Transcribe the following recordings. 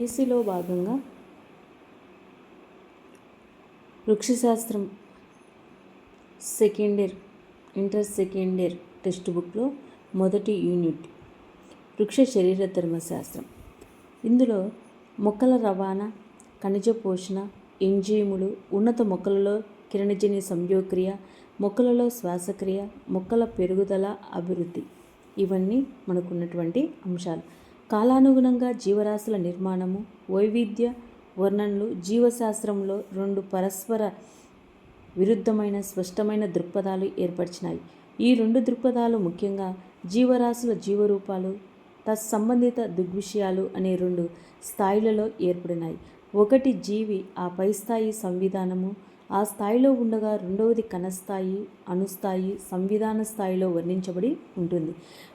ఏసీలో భాగంగా వృక్షశాస్త్రం second year inter second year text బుక్లో మొదటి యూనిట్ వృక్ష శరీర ధర్మశాస్త్రం. ఇందులో మొక్కల రవాణా ఖనిజ పోషణ ఎంజైములు ఉన్నత మొక్కలలో కిరణజన్య సంయోక్రియ మొక్కలలో శ్వాసక్రియ మొక్కల పెరుగుదల అభివృద్ధి. ఇవన్నీ మనకున్నటువంటి అంశాలు. కాలానుగుణంగా జీవరాశుల నిర్మాణము వైవిధ్య వర్ణనలు జీవశాస్త్రంలో రెండు పరస్పర విరుద్ధమైన స్పష్టమైన దృక్పథాలు ఏర్పరిచినాయి. ఈ రెండు దృక్పథాలు ముఖ్యంగా జీవరాశుల జీవరూపాలు తత్సంబంధిత దృగ్విషయాలు అనే రెండు స్థాయిలలో ఏర్పడినాయి. ఒకటి జీవి ఆ పై స్థాయి సంవిధానము. ఆ స్థాయిలో ఉండగా రెండవది కణస్థాయి అణుస్థాయి సంవిధాన స్థాయిలో వర్ణించబడి ఉంటుంది.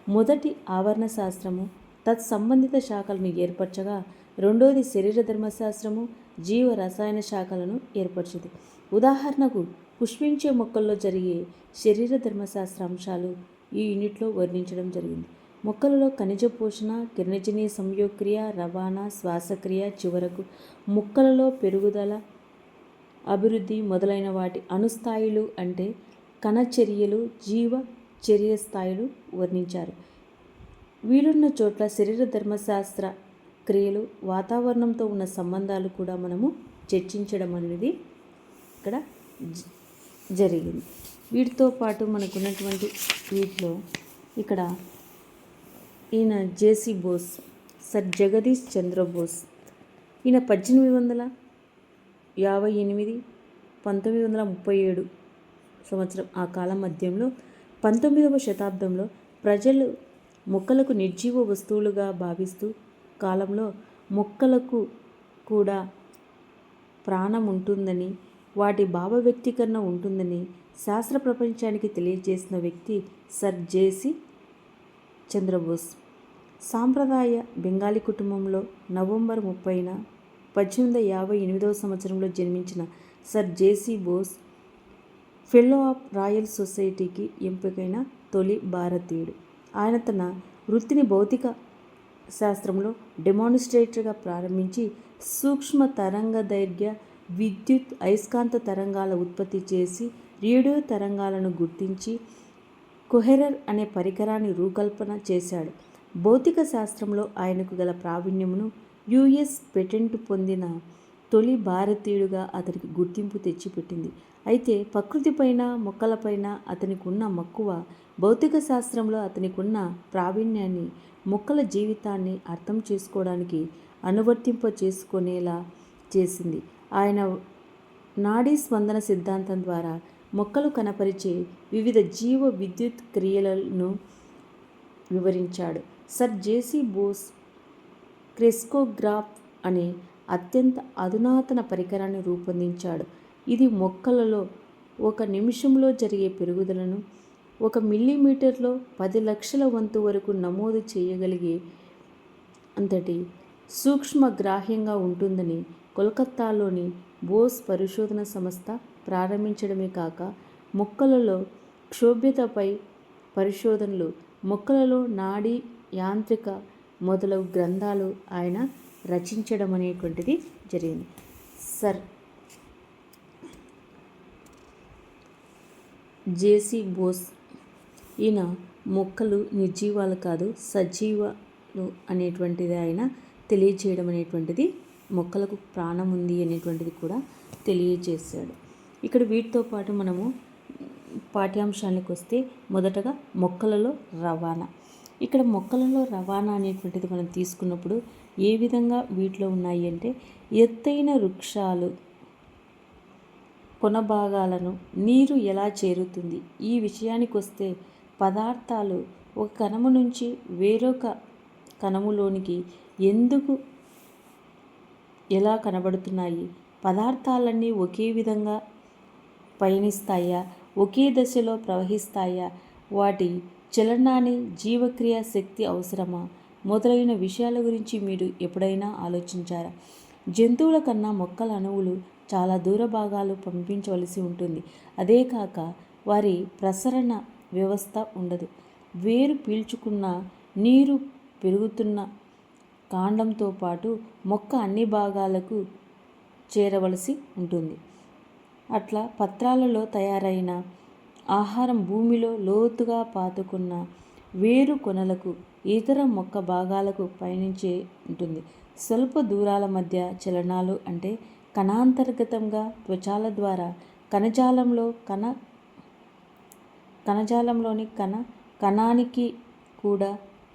మొదటి ఆవరణ శాస్త్రము తత్సంబంధిత శాఖలను ఏర్పరచగా రెండోది శరీర ధర్మశాస్త్రము జీవ రసాయన శాఖలను ఏర్పరచుది. ఉదాహరణకు పుష్పించే మొక్కల్లో జరిగే శరీర ధర్మశాస్త్ర అంశాలు ఈ యూనిట్లో వర్ణించడం జరిగింది. మొక్కలలో ఖనిజ పోషణ కిరణజనీయ సంయోక్రియ రవాణా శ్వాసక్రియ చివరకు మొక్కలలో పెరుగుదల అభివృద్ధి మొదలైన వాటి అణుస్థాయిలు అంటే కణచర్యలు జీవ చర్య స్థాయిలు వర్ణించారు. వీలున్న చోట్ల శరీర ధర్మశాస్త్ర క్రియలు వాతావరణంతో ఉన్న సంబంధాలు కూడా మనము చర్చించడం అనేది ఇక్కడ జ- జరిగింది. వీటితో పాటు మనకున్నటువంటి వీటిలో ఇక్కడ ఈయన J C Bose sir Jagadish Chandra Bose. ఈయన పద్దెనిమిది వందల యాభై ఎనిమిది పంతొమ్మిది వందల ముప్పై ఏడు సంవత్సరం ఆ కాలం మధ్యంలో పంతొమ్మిదవ శతాబ్దంలో ప్రజలు మొక్కలకు నిర్జీవ వస్తువులుగా భావిస్తూ కాలంలో మొక్కలకు కూడా ప్రాణం ఉంటుందని వాటి భావ వ్యక్తీకరణ ఉంటుందని శాస్త్ర ప్రపంచానికి తెలియజేసిన వ్యక్తి సర్ జేసి చంద్రబోస్. సాంప్రదాయ బెంగాలీ కుటుంబంలో నవంబర్ ముప్పైన పద్దెనిమిది వందల యాభై ఎనిమిదవ సంవత్సరంలో జన్మించిన sir J C Bose fellow of సొసైటీకి ఎంపికైన తొలి భారతీయుడు. ఆయన తన వృత్తిని భౌతిక శాస్త్రంలో డెమాన్స్ట్రేటర్గా ప్రారంభించి సూక్ష్మ తరంగ దైర్ఘ్య విద్యుత్ అయస్కాంత తరంగాల ఉత్పత్తి చేసి రేడియో తరంగాలను గుర్తించి కొహెరర్ అనే పరికరాన్ని రూకల్పన చేశాడు. భౌతిక శాస్త్రంలో ఆయనకు గల ప్రావీణ్యమును యుఎస్ పెటెంట్ పొందిన తొలి భారతీయుడుగా అతనికి గుర్తింపు తెచ్చిపెట్టింది. అయితే ప్రకృతిపైన మొక్కలపైన అతనికి ఉన్న మక్కువ భౌతిక శాస్త్రంలో అతనికి ఉన్న ప్రావీణ్యాన్ని మొక్కల జీవితాన్ని అర్థం చేసుకోవడానికి అనువర్తింప చేసుకునేలా చేసింది. ఆయన నాడీ స్పందన సిద్ధాంతం ద్వారా మొక్కలు కనపరిచే వివిధ జీవ విద్యుత్ క్రియలను వివరించాడు. సర్ జేసీ బోస్ క్రెస్కోగ్రాఫ్ అనే అత్యంత అధునాతన పరికరాన్ని రూపొందించాడు. ఇది మొక్కలలో ఒక నిమిషంలో జరిగే పెరుగుదలను ఒక మిల్లీమీటర్లో పది లక్షల వంతు వరకు నమోదు చేయగలిగే అంతటి సూక్ష్మ గ్రాహ్యంగా ఉంటుందని కోల్కత్తాలోని బోస్ పరిశోధన సంస్థ ప్రారంభించడమే కాక మొక్కలలో క్షోభ్యతపై పరిశోధనలు మొక్కలలో నాడీ యాంత్రిక మొదలగు గ్రంథాలు ఆయన రచించడం అనేటువంటిది జరిగింది. Sir J C. ఈయన మొక్కలు నిర్జీవాలు కాదు సజీవాలు అనేటువంటిది ఆయన తెలియజేయడం అనేటువంటిది మొక్కలకు ప్రాణం ఉంది అనేటువంటిది కూడా తెలియజేశాడు. ఇక్కడ వీటితో పాటు మనము పాఠ్యాంశానికి వస్తే మొదటగా మొక్కలలో రవాణా. ఇక్కడ మొక్కలలో రవాణా అనేటువంటిది మనం తీసుకున్నప్పుడు ఏ విధంగా వీటిలో ఉన్నాయి అంటే ఎత్తైన వృక్షాలు కొన భాగాలను నీరు ఎలా చేరుతుంది? ఈ విషయానికి వస్తే పదార్థాలు ఒక కణము నుంచి వేరొక కణములోనికి ఎందుకు ఎలా కనబడుతున్నాయి? పదార్థాలన్నీ ఒకే విధంగా పయనిస్తాయా? ఒకే దశలో ప్రవహిస్తాయా? వాటి చలనాన్ని జీవక్రియ శక్తి అవసరమా? మొదలైన విషయాల గురించి మీరు ఎప్పుడైనా ఆలోచించారా? జంతువుల కన్నా మొక్కల అణువులు చాలా దూర భాగాలు పంపించవలసి ఉంటుంది. అదే కాక వారి ప్రసరణ వ్యవస్థ ఉండదు. వేరు పీల్చుకున్న నీరు పెరుగుతున్న కాండంతో పాటు మొక్క అన్ని భాగాలకు చేరవలసి ఉంటుంది. అట్లా పత్రాలలో తయారైన ఆహారం భూమిలో లోతుగా పాతుకున్న వేరు కొనలకు ఇతర మొక్క భాగాలకు పయనించే ఉంటుంది. స్వల్ప దూరాల మధ్య చలనాలు అంటే కణాంతర్గతంగా త్వచాల ద్వారా కణజాలంలో కణ కణజాలంలోని కణ కణానికి కూడా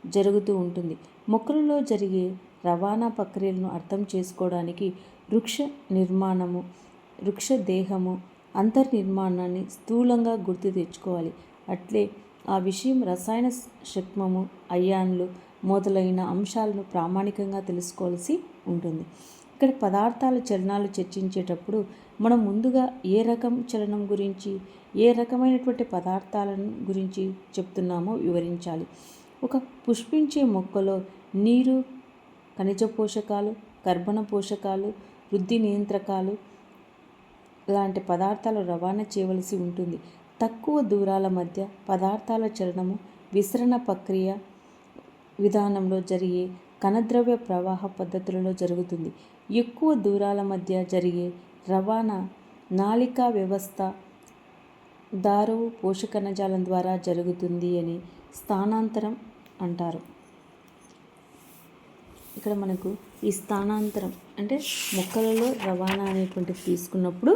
జరుగుతూ ఉంటుంది. మొక్కలలో జరిగే రవాణా ప్రక్రియలను అర్థం చేసుకోవడానికి వృక్ష నిర్మాణము వృక్ష దేహము అంతర్నిర్మాణాన్ని స్థూలంగా గుర్తు తెచ్చుకోవాలి. అట్లే ఆ విషయం రసాయన శక్మము అయాన్లు మొదలైన అంశాలను ప్రామాణికంగా తెలుసుకోవాల్సి ఉంటుంది. ఇక్కడ పదార్థాల చలనాలు చర్చించేటప్పుడు మనం ముందుగా ఏ రకం చలనం గురించి ఏ రకమైనటువంటి పదార్థాలను గురించి చెప్తున్నామో వివరించాలి. ఒక పుష్పించే మొక్కలో నీరు ఖనిజ పోషకాలు కర్బన పోషకాలు వృద్ధి నియంత్రకాలు లాంటి పదార్థాలు రవాణా చేయవలసి ఉంటుంది. తక్కువ దూరాల మధ్య పదార్థాల చలనము విసరణ ప్రక్రియ విధానంలో జరిగే కణద్రవ్య ప్రవాహ పద్ధతులలో జరుగుతుంది. ఎక్కువ దూరాల మధ్య జరిగే రవాణా నాళికా వ్యవస్థ దారువు పోషకణజాలం ద్వారా జరుగుతుంది అని స్థానాంతరం అంటారు. ఇక్కడ మనకు ఈ స్థానాంతరం అంటే మొక్కలలో రవాణా అనేటువంటిది తీసుకున్నప్పుడు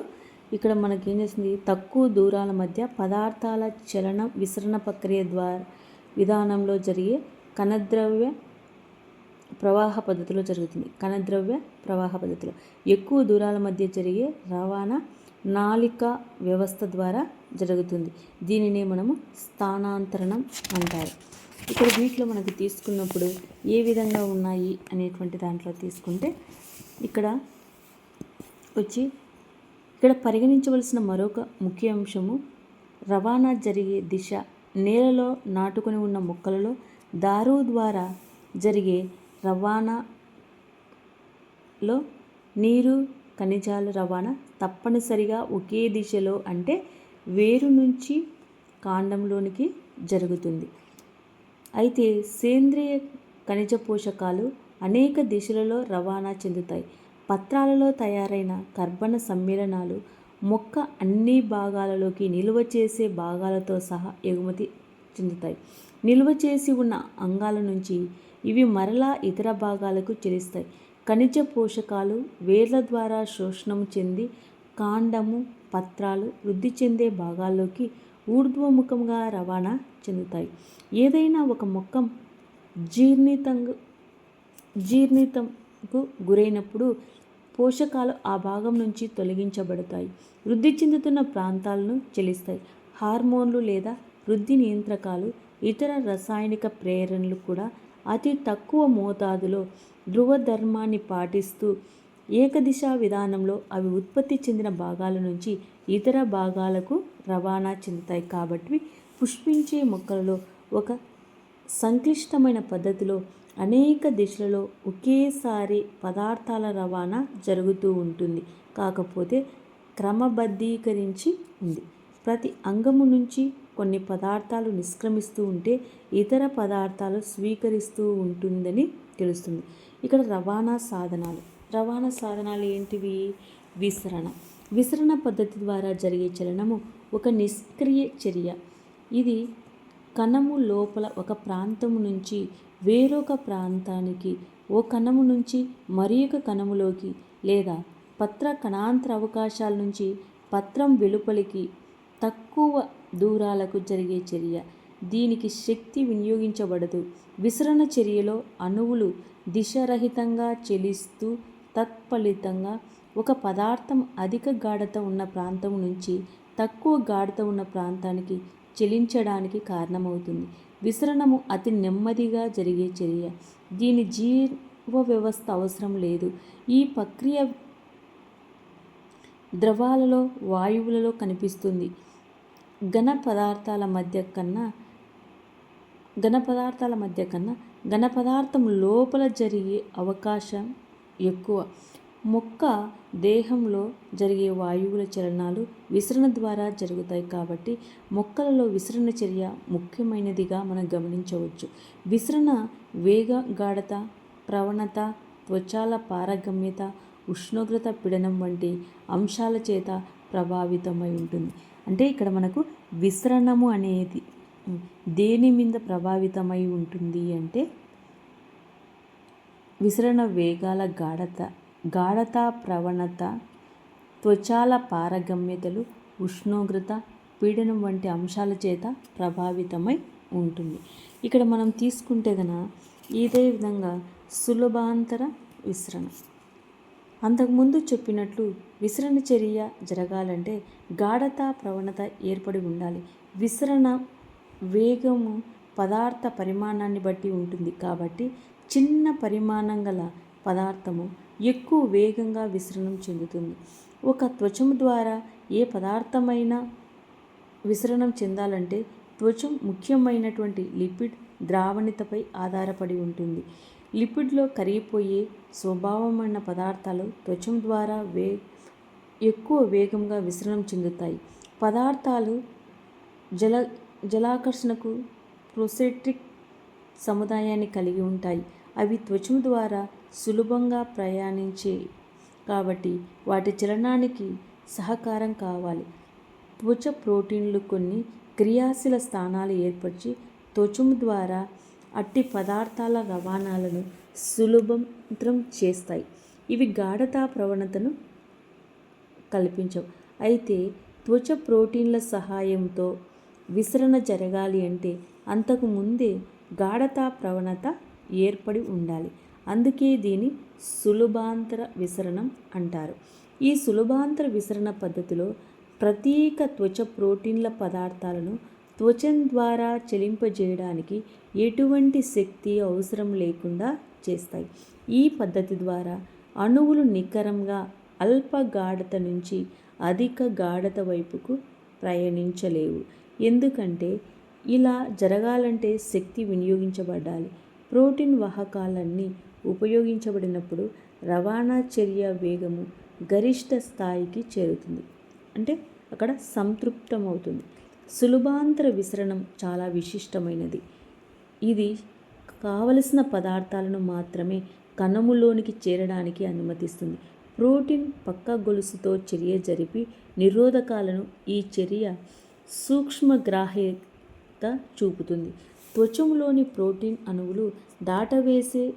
ఇక్కడ మనకి ఏం చేస్తుంది? తక్కువ దూరాల మధ్య పదార్థాల చలనం విసరణ ప్రక్రియ ద్వారా విధానంలో జరిగే కణద్రవ్య ప్రవాహ పద్ధతిలో జరుగుతుంది. కణద్రవ్య ప్రవాహ పద్ధతిలో. ఎక్కువ దూరాల మధ్య జరిగే రవాణా నాళిక వ్యవస్థ ద్వారా జరుగుతుంది. దీనినే మనము స్థానాంతరణం అంటారు. ఇక్కడ వీటిలో మనకు తీసుకున్నప్పుడు ఏ విధంగా ఉన్నాయి అనేటువంటి దాంట్లో తీసుకుంటే ఇక్కడ వచ్చి ఇక్కడ పరిగణించవలసిన మరొక ముఖ్య అంశము రవాణా జరిగే దిశ. నేలలో నాటుకొని ఉన్న మొక్కలలో దారు ద్వారా జరిగే రవాణాలో నీరు ఖనిజాల రవాణా తప్పనిసరిగా ఒకే దిశలో అంటే వేరు నుంచి కాండంలోనికి జరుగుతుంది. అయితే సేంద్రియ ఖనిజ పోషకాలు అనేక దిశలలో రవాణా చెందుతాయి. పత్రాలలో తయారైన కర్బన సమ్మేళనాలు మొక్క అన్ని భాగాలలోకి నిల్వ చేసే భాగాలతో సహా ఎగుమతి చెందుతాయి. నిల్వ చేసి ఉన్న అంగాల నుంచి ఇవి మరలా ఇతర భాగాలకు చెలిస్తాయి ఖనిజ పోషకాలు వేర్ల ద్వారా శోషణం చెంది కాండము పత్రాలు వృద్ధి చెందే భాగాల్లోకి ఊర్ధ్వముఖంగా రవాణా చెందుతాయి. ఏదైనా ఒక మొక్క జీర్ణితంగా జీర్ణితంకు గురైనప్పుడు పోషకాలు ఆ భాగం నుంచి తొలగించబడతాయి. వృద్ధి చెందుతున్న ప్రాంతాలను చెలిస్తాయి. హార్మోన్లు లేదా వృద్ధి నియంత్రకాలు ఇతర రసాయనిక ప్రేరణలు కూడా అతి తక్కువ మోతాదులో ధృవధర్మాన్ని పాటిస్తూ ఏకదిశా విధానంలో అవి ఉత్పత్తి చెందిన భాగాల నుంచి ఇతర భాగాలకు రవాణా చెందుతాయి. కాబట్టి పుష్పించే మొక్కలలో ఒక సంక్లిష్టమైన పద్ధతిలో అనేక దిశలలో ఒకేసారి పదార్థాల రవాణా జరుగుతూ ఉంటుంది. కాకపోతే క్రమబద్ధీకరించి ఉంది. ప్రతి అంగము నుంచి కొన్ని పదార్థాలు నిష్క్రమిస్తూ ఉంటే ఇతర పదార్థాలు స్వీకరిస్తూ ఉంటుందని తెలుస్తుంది. ఇక్కడ రవాణా సాధనాలు. రవాణా సాధనాలు ఏంటివి? విసరణ. విసరణ పద్ధతి ద్వారా జరిగే చలనము ఒక నిష్క్రియ చర్య. ఇది కణము లోపల ఒక ప్రాంతం నుంచి వేరొక ప్రాంతానికి ఓ కణము నుంచి మరి ఒక కణములోకి లేదా పత్ర కణాంతర అవకాశాల నుంచి పత్రం వెలుపలికి తక్కువ దూరాలకు జరిగే చర్య. దీనికి శక్తి వినియోగించబడదు. విసరణ చర్యలో అణువులు దిశరహితంగా చెలిస్తూ తత్ఫలితంగా ఒక పదార్థం అధిక గాఢత ఉన్న ప్రాంతం నుంచి తక్కువ గాఢత ఉన్న ప్రాంతానికి చెలించడానికి కారణమవుతుంది. విసరణము అతి నెమ్మదిగా జరిగే చర్య. దీని జీవ వ్యవస్థ అవసరం లేదు. ఈ ప్రక్రియ ద్రవాలలో వాయువులలో కనిపిస్తుంది. ఘన పదార్థాల మధ్య కన్నా ఘన పదార్థాల మధ్య కన్నా ఘన పదార్థం లోపల జరిగే అవకాశం ఎక్కువ. మొక్క దేహంలో జరిగే వాయువుల చలనాలు విసరణ ద్వారా జరుగుతాయి కాబట్టి మొక్కలలో విసరణ చర్య ముఖ్యమైనదిగా మనం గమనించవచ్చు. విసరణ వేగ గాఢత ప్రవణత త్వచాల పారగమ్యత ఉష్ణోగ్రత పీడనం వంటి అంశాల చేత ప్రభావితమై ఉంటుంది. అంటే ఇక్కడ మనకు విసరణము అనేది దేని మీద ప్రభావితమై ఉంటుంది అంటే విసరణ వేగాల గాఢత గాఢత ప్రవణత త్వచాల పారగమ్యతలు ఉష్ణోగ్రత పీడనం వంటి అంశాల చేత ప్రభావితమై ఉంటుంది. ఇక్కడ మనం తీసుకుంటే గన ఇదే విధంగా సులభాంతర విశ్రణ అంతకుముందు చెప్పినట్లు విసరణ చర్య జరగాలంటే గాఢత ప్రవణత ఏర్పడి ఉండాలి. విసరణ వేగము పదార్థ పరిమాణాన్ని బట్టి ఉంటుంది. కాబట్టి చిన్న పరిమాణం గల పదార్థము ఎక్కువ వేగంగా విసరణం చెందుతుంది. ఒక త్వచము ద్వారా ఏ పదార్థమైనా విసరణం చెందాలంటే త్వచం ముఖ్యమైనటువంటి లిపిడ్ ద్రావణితపై ఆధారపడి ఉంటుంది. లిపిడ్లో కరిగిపోయే స్వభావమైన పదార్థాలు త్వచం ద్వారా వే ఎక్కువ వేగంగా విసరణం చెందుతాయి. పదార్థాలు జల జలాకర్షణకు ప్రొసెట్రిక్ సముదాయాన్ని కలిగి ఉంటాయి. అవి త్వచం ద్వారా సులభంగా ప్రయాణించే కాబట్టి వాటి చలనానికి సహకారం కావాలి. త్వచ ప్రోటీన్లు కొన్ని క్రియాశీల స్థానాలు ఏర్పరిచి త్వచము ద్వారా అట్టి పదార్థాల రవాణాలను సులభంతరం చేస్తాయి. ఇవి గాఢతా ప్రవణతను కల్పించవు. అయితే త్వచ ప్రోటీన్ల సహాయంతో విసరణ జరగాలి అంటే అంతకు ముందే గాఢతా ప్రవణత ఏర్పడి ఉండాలి. అందుకే దీని సులభాంతర విసరణం అంటారు. ఈ సులభాంతర విసరణ పద్ధతిలో ప్రత్యేక త్వచ ప్రోటీన్ల పదార్థాలను త్వచం ద్వారా చెలింపజేయడానికి ఎటువంటి శక్తి అవసరం లేకుండా చేస్తాయి. ఈ పద్ధతి ద్వారా అణువులు నికరంగా అల్ప గాఢత నుంచి అధిక గాఢత వైపుకు ప్రయాణించలేవు. ఎందుకంటే ఇలా జరగాలంటే శక్తి వినియోగించబడాలి. ప్రోటీన్ వాహకాలన్నీ ఉపయోగించబడినప్పుడు రవాణా చర్య వేగము గరిష్ట స్థాయికి చేరుతుంది. అంటే అక్కడ సంతృప్తమవుతుంది. సులభాంతర విసరణం చాలా విశిష్టమైనది. ఇది కావలసిన పదార్థాలను మాత్రమే కణములోనికి చేరడానికి అనుమతిస్తుంది. ప్రోటీన్ పక్క గొలుసుతో చర్య జరిపి నిరోధకాలను ఈ చర్య సూక్ష్మగ్రాహ్యత చూపుతుంది. త్వచంలోని ప్రోటీన్ అణువులు దాటవేసే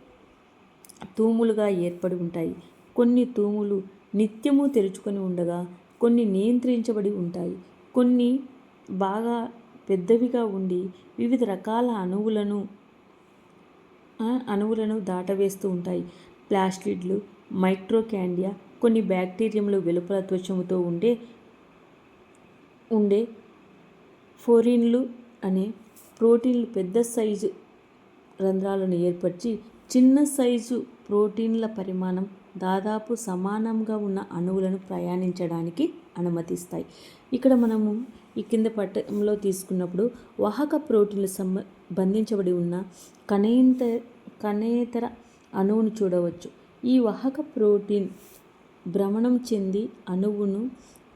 తూములుగా ఏర్పడి ఉంటాయి. కొన్ని తూములు నిత్యము తెరుచుకొని ఉండగా కొన్ని నియంత్రించబడి ఉంటాయి. కొన్ని బాగా పెద్దవిగా ఉండి వివిధ రకాల అణువులను అణువులను దాటవేస్తూ ఉంటాయి. ప్లాస్టిడ్లు మైక్రోకాండియా కొన్ని బ్యాక్టీరియంలు వెలుపల త్వచముతో ఉండే ఉండే ఫోరిన్లు అనే ప్రోటీన్లు పెద్ద సైజు రంధ్రాలను ఏర్పరిచి చిన్న సైజు ప్రోటీన్ల పరిమాణం దాదాపు సమానంగా ఉన్న అణువులను ప్రయాణించడానికి అనుమతిస్తాయి. ఇక్కడ మనము ఈ కింద పట్టంలో తీసుకున్నప్పుడు వాహక ప్రోటీన్లు సంబ బంధించబడి ఉన్న కణేంత కణేతర అణువును చూడవచ్చు. ఈ వాహక ప్రోటీన్ భ్రమణం చెంది అణువును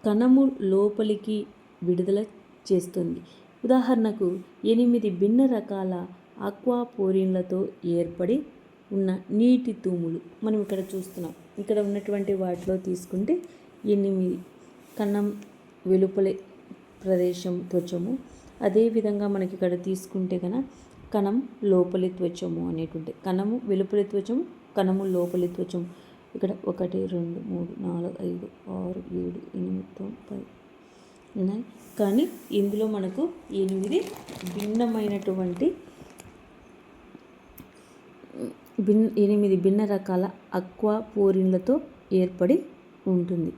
కణము లోపలికి విడుదల చేస్తుంది. ఉదాహరణకు ఎనిమిది భిన్న రకాల ఆక్వాపోరిన్లతో ఏర్పడి ఉన్న నీటి తూములు. మనం ఇక్కడ చూస్తున్నాం. ఇక్కడ ఉన్నటువంటి వాటిలో తీసుకుంటే ఎనిమిది కన్నం వెలుపలే ప్రదేశం త్వచము. అదేవిధంగా మనకి ఇక్కడ తీసుకుంటే కన కణం లోపలి త్వచము అనేటువంటి కణము వెలుపలి త్వచము కణము లోపలి త్వచము. ఇక్కడ ఒకటి రెండు మూడు నాలుగు ఐదు ఆరు ఏడు ఎనిమిది తొమ్మిది ఉన్నాయి కానీ ఇందులో మనకు ఎనిమిది భిన్నమైనటువంటి భిన్ ఎనిమిది భిన్న రకాల అక్వా పోరిన్లతో ఏర్పడి ఉంటుంది.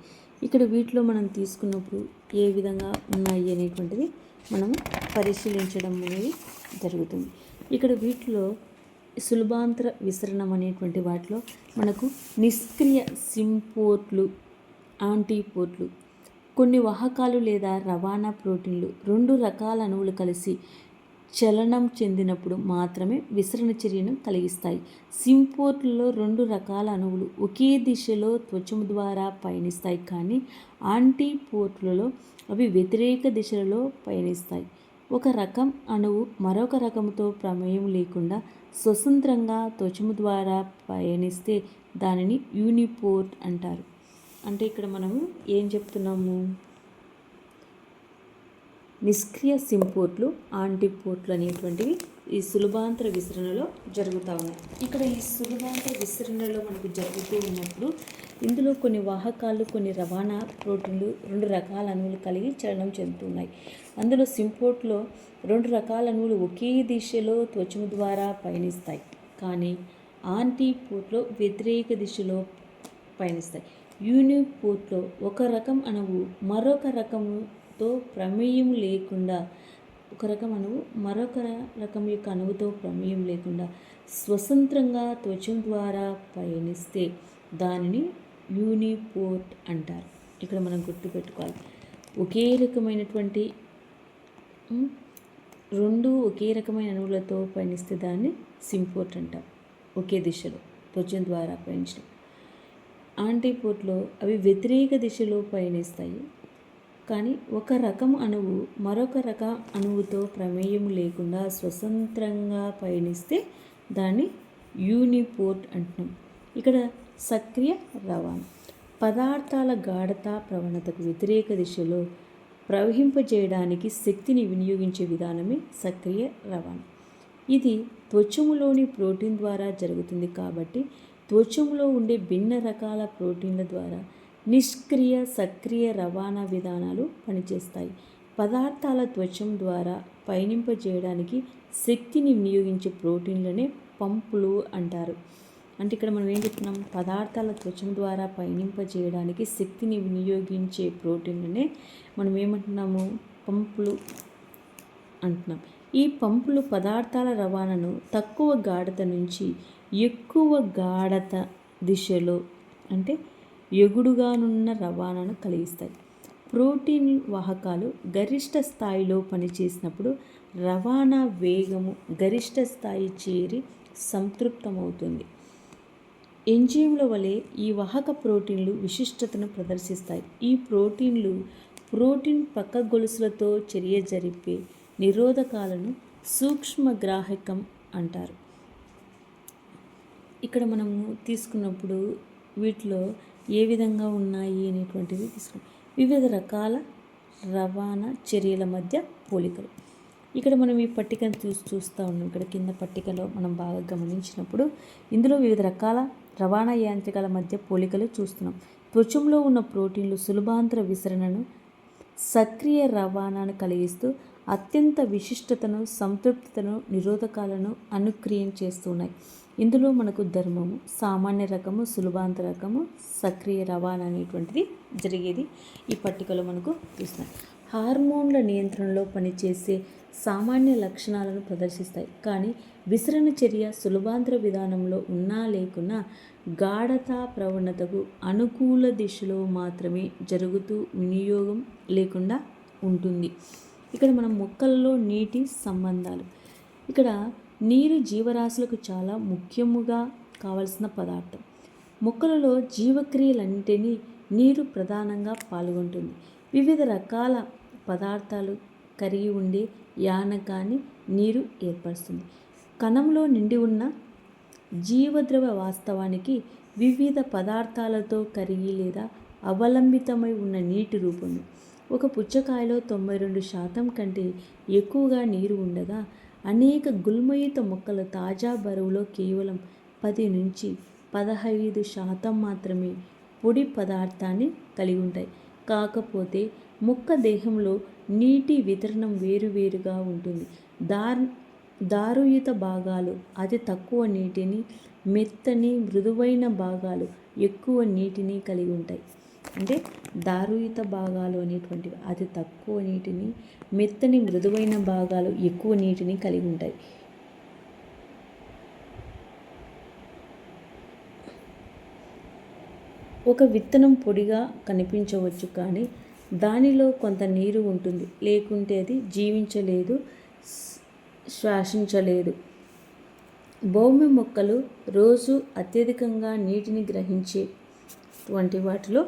ఇక్కడ వీటిలో మనం తీసుకున్నప్పుడు ఏ విధంగా ఉన్నాయి అనేటువంటిది మనం పరిశీలించడం అనేది జరుగుతుంది. ఇక్కడ వీటిలో సులభాంతర విసరణం అనేటువంటి వాటిలో మనకు నిష్క్రియ సింపోర్ట్లు యాంటీపోర్ట్లు కొన్ని వాహకాలు లేదా రవాణా ప్రోటీన్లు రెండు రకాల అణువులు కలిసి చలనం చెందినప్పుడు మాత్రమే విసరణ చర్యను కలిగిస్తాయి. సింపోర్ట్లలో రెండు రకాల అణువులు ఒకే దిశలో త్వచము ద్వారా పయనిస్తాయి కానీ యాంటీపోర్ట్లలో అవి వ్యతిరేక దిశలలో పయనిస్తాయి. ఒక రకం అణువు మరొక రకంతో ప్రమేయం లేకుండా స్వతంత్రంగా త్వచము ద్వారా పయనిస్తే దానిని యూనిపోర్ట్ అంటారు. అంటే ఇక్కడ మనము ఏం చెప్తున్నాము? నిష్క్రియ సింపోర్ట్లు ఆంటీపోర్ట్లు అనేటువంటివి ఈ సులభాంతర విసరణలో జరుగుతూ ఉన్నాయి. ఇక్కడ ఈ సులభాంతర విసరణలో మనకు జరుగుతూ ఉన్నప్పుడు ఇందులో కొన్ని వాహకాలు కొన్ని రవాణా ప్రోటీన్లు రెండు రకాల అణువులు కలిగి చలనం చెందుతున్నాయి. అందులో సింపోర్ట్లో రెండు రకాల అణువులు ఒకే దిశలో త్వచము ద్వారా పయనిస్తాయి. కానీ ఆంటీపోర్ట్లో వ్యతిరేక దిశలో పయనిస్తాయి. యూనిపోర్ట్లో ఒక రకం అణువు మరొక అణువుతో ప్రమేయం లేకుండా ఒక రకం అణువు మరొక రకం యొక్క అణువుతో ప్రమేయం లేకుండా స్వతంత్రంగా త్వచం ద్వారా పయనిస్తే దానిని యూనిపోర్ట్ అంటారు. ఇక్కడ మనం గుర్తుపెట్టుకోవాలి ఒకే రకమైనటువంటి రెండు ఒకే రకమైన అణువులతో పయనిస్తే దాన్ని సింపోర్ట్ అంటాం. ఒకే దిశలో త్వచం ద్వారా పయనించడం. ఆంటీపోర్ట్లో అవి వ్యతిరేక దిశలో పయనిస్తాయి. కానీ ఒక రకం అణువు మరొక రక అణువుతో ప్రమేయం లేకుండా స్వతంత్రంగా పయనిస్తే దాన్ని యూనిపోర్ట్ అంటున్నాం. ఇక్కడ సక్రియ రవాణా. పదార్థాల గాఢత ప్రవణతకు వ్యతిరేక దిశలో ప్రవహింపజేయడానికి శక్తిని వినియోగించే విధానమే సక్రియ రవాణా. ఇది త్వచములోని ప్రోటీన్ ద్వారా జరుగుతుంది కాబట్టి త్వచములో ఉండే భిన్న రకాల ప్రోటీన్ల ద్వారా నిష్క్రియ సక్రియ రవాణా విధానాలు పనిచేస్తాయి. పదార్థాల త్వచం ద్వారా పయనింపజేయడానికి శక్తిని వినియోగించే ప్రోటీన్లనే పంపులు అంటారు. అంటే ఇక్కడ మనం ఏం చెప్తున్నాం? పదార్థాల త్వచం ద్వారా పయనింపజేయడానికి శక్తిని వినియోగించే ప్రోటీన్లనే మనం ఏమంటున్నాము? పంపులు అంటున్నాం. ఈ పంపులు పదార్థాల రవాణాను తక్కువ గాఢత నుంచి ఎక్కువ గాఢత దిశలో అంటే ఎగుడుగానున్న రవాణాను కలిగిస్తాయి. ప్రోటీన్ వాహకాలు గరిష్ట స్థాయిలో పనిచేసినప్పుడు రవాణా వేగము గరిష్ట స్థాయి చేరి సంతృప్తమవుతుంది. ఎంజైమ్ల వలె ఈ వాహక ప్రోటీన్లు విశిష్టతను ప్రదర్శిస్తాయి. ఈ ప్రోటీన్లు ప్రోటీన్ పక్క గొలుసులతో చర్య జరిపే నిరోధకాలను సూక్ష్మగ్రాహకం అంటారు. ఇక్కడ మనము తీసుకున్నప్పుడు వీటిలో ఏ విధంగా ఉన్నాయి అనేటువంటివి తీసుకున్నాం. వివిధ రకాల రవాణా చర్యల మధ్య పోలికలు. ఇక్కడ మనం ఈ పట్టికను చూసి చూస్తూ ఉన్నాం. ఇక్కడ కింద పట్టికలో మనం బాగా గమనించినప్పుడు ఇందులో వివిధ రకాల రవాణా యాంత్రికాల మధ్య పోలికలు చూస్తున్నాం. త్వచంలో ఉన్న ప్రోటీన్లు సులభాంతర విసరణను సక్రియ రవాణాను కలిగిస్తూ అత్యంత విశిష్టతను సంతృప్తతను నిరోధకాలను అనుక్రియం చేస్తున్నాయి ఇందులో మనకు ధర్మము సామాన్య రకము సులభాంత రకము సక్రియ రవాణా అనేటువంటిది జరిగేది. ఈ పట్టికలో మనకు చూస్తున్నాయి హార్మోన్ల నియంత్రణలో పనిచేసే సామాన్య లక్షణాలను ప్రదర్శిస్తాయి. కానీ విసరణ చర్య సులభాంతర విధానంలో ఉన్నా లేకున్నా గాఢత ప్రవణతకు అనుకూల దిశలో మాత్రమే జరుగుతూ వినియోగం లేకుండా ఉంటుంది. ఇక్కడ మనం మొక్కల్లో నీటి సంబంధాలు. ఇక్కడ నీరు జీవరాశులకు చాలా ముఖ్యముగా కావలసిన పదార్థం. మొక్కలలో జీవక్రియలన్నింటినీ నీరు ప్రధానంగా పాల్గొంటుంది. వివిధ రకాల పదార్థాలు కరిగి ఉండే యానకాన్ని నీరు ఏర్పరుస్తుంది. కణంలో నిండి ఉన్న జీవద్రవ వాస్తవానికి వివిధ పదార్థాలతో కరిగి లేదా అవలంబితమై ఉన్న నీటి రూపం ఒక పుచ్చకాయలో తొంభై రెండు శాతం కంటే ఎక్కువగా నీరు ఉండగా అనేక గుల్మయుత మొక్కలు తాజా బరువులో కేవలం పది నుంచి పదహైదు శాతం మాత్రమే పొడి పదార్థాన్ని కలిగి ఉంటాయి. కాకపోతే మొక్క దేహంలో నీటి వితరణం వేరువేరుగా ఉంటుంది. దార్ దారుయుత భాగాలు అతి తక్కువ నీటిని మెత్తని మృదువైన భాగాలు ఎక్కువ నీటిని కలిగి ఉంటాయి. అంటే దారుయుత భాగాలు అనేటువంటివి అతి తక్కువ నీటిని మెత్తని మృదువైన భాగాలు ఎక్కువ నీటిని కలిగి ఉంటాయి. ఒక విత్తనం పొడిగా కనిపించవచ్చు కానీ దానిలో కొంత నీరు ఉంటుంది. లేకుంటే అది జీవించలేదు శ్వాసించలేదు. భూమి మొక్కలు రోజు అత్యధికంగా నీటిని గ్రహించే వంటి వాటిలో